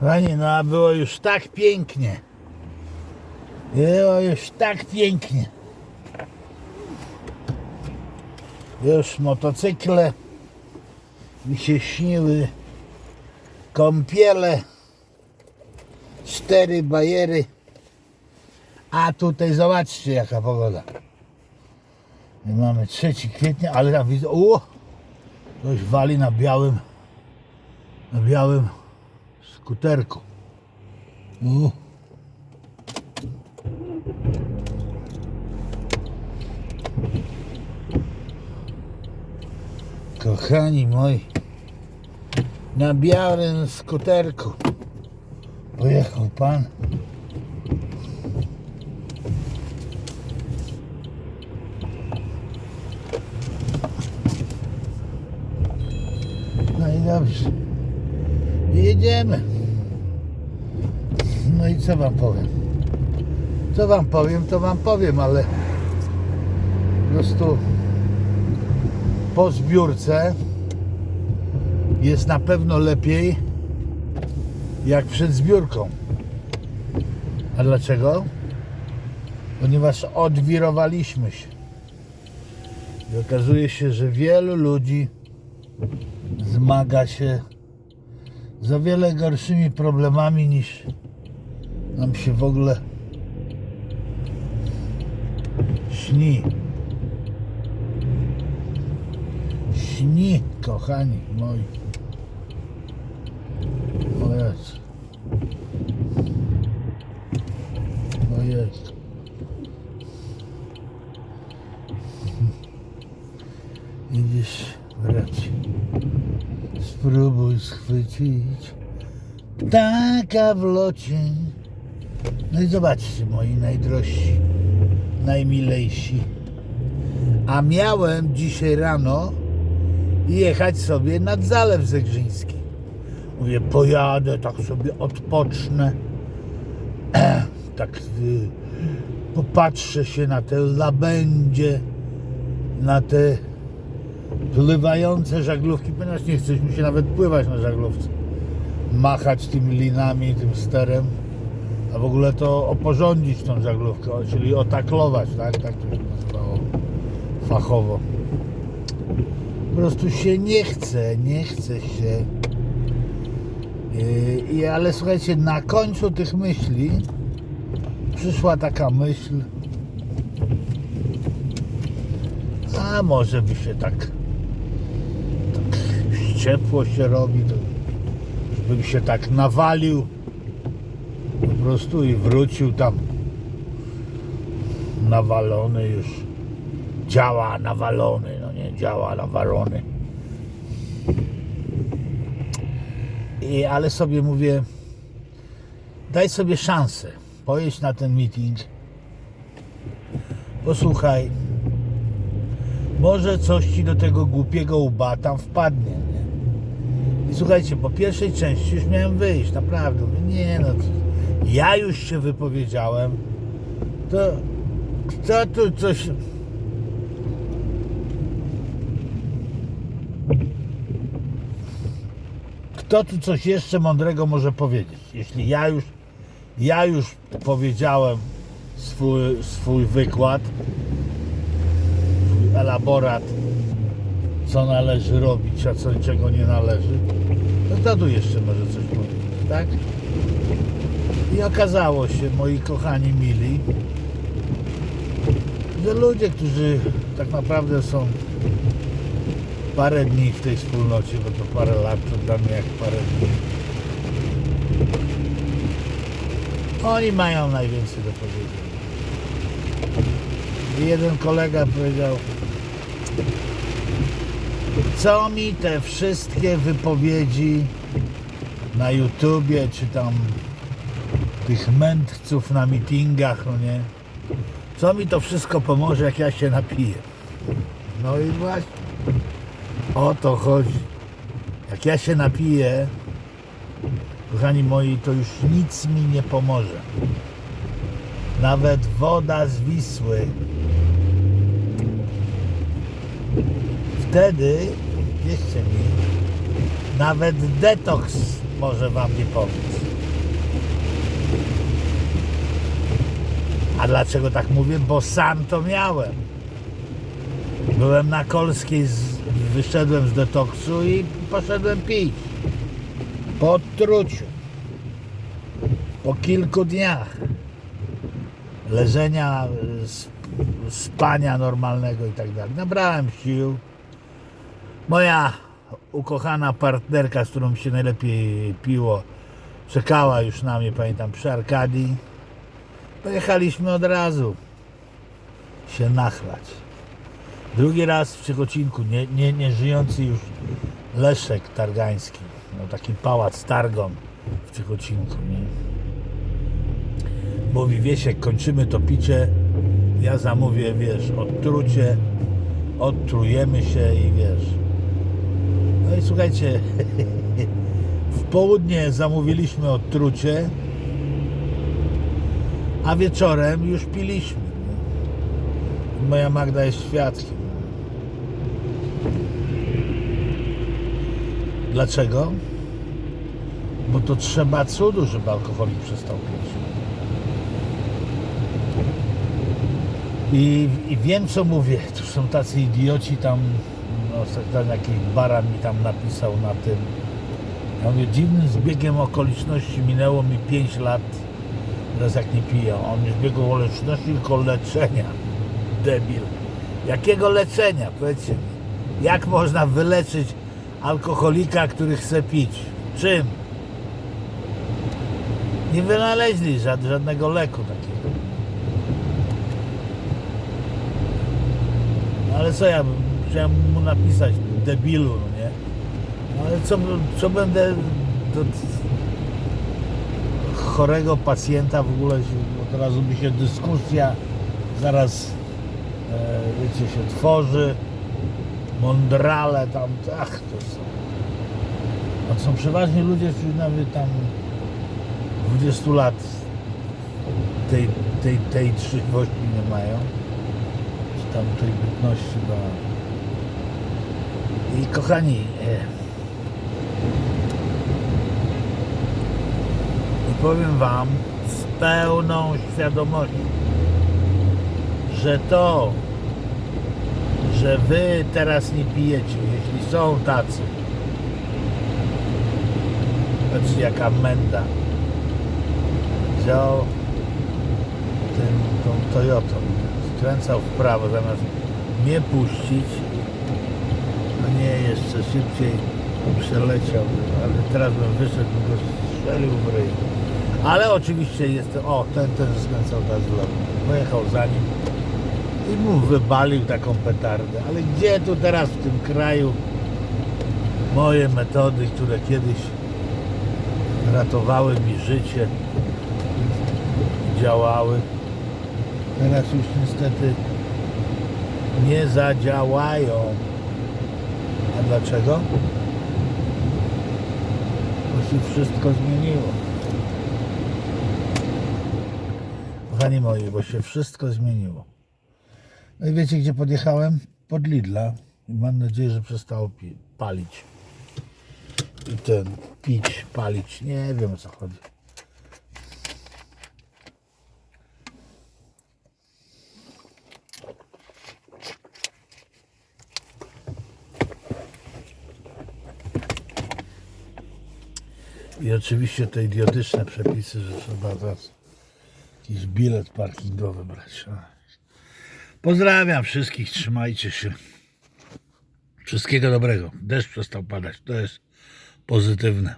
Panie, no a było już tak pięknie. Było już tak pięknie. Już motocykle mi się śniły, kąpiele, cztery bajery. A tutaj zobaczcie jaka pogoda. My mamy 3 kwietnia, ale tam widzę, o, ktoś wali na białym, na białym skuterku. U. Kochani moi, na białym skuterku pojechał pan. No i dobrze. Jedziemy. Co wam powiem? Co wam powiem, to wam powiem, ale po prostu po zbiórce jest na pewno lepiej jak przed zbiórką. A dlaczego? Ponieważ odwirowaliśmy się. I okazuje się, że wielu ludzi zmaga się z o wiele gorszymi problemami niż nam się w ogóle śni. Śni, kochani moi. O Jezu. O Jezu. Idziesz wracaj. Spróbuj schwycić ptaka w locie. No i zobaczcie, moi najdrożsi, najmilejsi. A miałem dzisiaj rano jechać sobie nad Zalew Zegrzyński. Mówię, pojadę, tak sobie odpocznę. tak y, popatrzę się na te labędzie, na te pływające żaglówki, ponieważ nie chce mi się nawet pływać na żaglówce. Machać tymi linami, tym sterem, a w ogóle to oporządzić tą żaglówkę, czyli otaklować, tak? Tak to się nazywało fachowo. Po prostu się nie chce, nie chce się. Yy, I, ale słuchajcie, na końcu tych myśli przyszła taka myśl, a może by się tak, tak ciepło się robi, to się tak nawalił prostu i wrócił tam nawalony już działa nawalony, no nie działa nawalony I, ale sobie mówię daj sobie szansę pojedź na ten meeting posłuchaj może coś ci do tego głupiego łba tam wpadnie. Nie? I słuchajcie, po pierwszej części już miałem wyjść, naprawdę. Mówię, Nie no, ja już się wypowiedziałem. To kto tu coś. Kto tu coś jeszcze mądrego może powiedzieć? Jeśli ja już, ja już powiedziałem swój, swój wykład, elaborat, co należy robić, a co czego nie należy, to kto tu jeszcze może coś powiedzieć, tak? I okazało się, moi kochani mili, że ludzie, którzy tak naprawdę są parę dni w tej wspólnocie, bo to parę lat, to dla mnie jak parę dni, oni mają najwięcej do powiedzenia. I jeden kolega powiedział, co mi te wszystkie wypowiedzi na YouTubie, czy tam tych mędrców na mitingach, no nie? Co mi to wszystko pomoże, jak ja się napiję? No i właśnie o to chodzi. Jak ja się napiję, kochani moi, to już nic mi nie pomoże. Nawet woda z Wisły wtedy, wierzcie mi, nawet detoks może Wam nie pomóc. A dlaczego tak mówię? Bo sam to miałem. Byłem na Kolskiej, z, wyszedłem z detoksu i poszedłem pić. Po odtruciu. Po kilku dniach leżenia, sp- spania normalnego i tak dalej. Nabrałem sił. Moja ukochana partnerka, z którą się najlepiej piło, czekała już na mnie, pamiętam, przy Arkadii. Pojechaliśmy od razu się nachlać. Drugi raz w Ciechocinku, nie, nie, nie żyjący już Leszek Targański. No, taki pałac Targon w Ciechocinku. Nie? Mówi Wiesiek, kończymy to picie. Ja zamówię, wiesz, odtrucie. Odtrujemy się i wiesz. No i słuchajcie, w południe zamówiliśmy odtrucie, a wieczorem już piliśmy. Moja Magda jest świadkiem. Dlaczego? Bo to trzeba cudu, żeby alkoholik przestał pić. I, I wiem co mówię, to są tacy idioci tam, no jakiś baran mi tam napisał na tym. Ja mówię, dziwnym zbiegiem okoliczności minęło mi 5 lat, teraz jak nie piję. On nie zbiegł okoliczności, tylko leczenia. Debil. Jakiego leczenia? Powiedzcie mi. Jak można wyleczyć alkoholika, który chce pić? Czym? Nie wynaleźli żad, żadnego leku takiego. No ale co ja bym, chciałem mu napisać, debilu, no nie? No ale co, co będę chorego pacjenta w ogóle, się, od razu by się dyskusja zaraz, e, wiecie, się tworzy, mądrale tam, ach, to są. To są przeważnie ludzie, którzy nawet tam 20 lat tej, tej, tej trzeźwości nie mają czy tam tej bytności bo... i kochani e, i powiem wam z pełną świadomością że to że wy teraz nie pijecie jeśli są tacy patrzcie jaka menda wziął tym, tą Toyotą skręcał w prawo zamiast mnie puścić a nie jeszcze szybciej przeleciał ale teraz bym wyszedł bym go strzelił w ryj ale oczywiście jest o ten ten skręcał w lewo pojechał za nim i mu wybalił taką petardę ale gdzie tu teraz w tym kraju moje metody, które kiedyś ratowały mi życie działały teraz już niestety nie zadziałają. A dlaczego? Bo się wszystko zmieniło. Kochani moi, bo się wszystko zmieniło. No i wiecie gdzie podjechałem? Pod Lidla. I mam nadzieję, że przestało palić. I ten, pić, palić. Nie wiem o co chodzi. I oczywiście te idiotyczne przepisy, że trzeba teraz jakiś bilet parkingowy brać. Pozdrawiam wszystkich, trzymajcie się. Wszystkiego dobrego. Deszcz przestał padać, to jest pozytywne.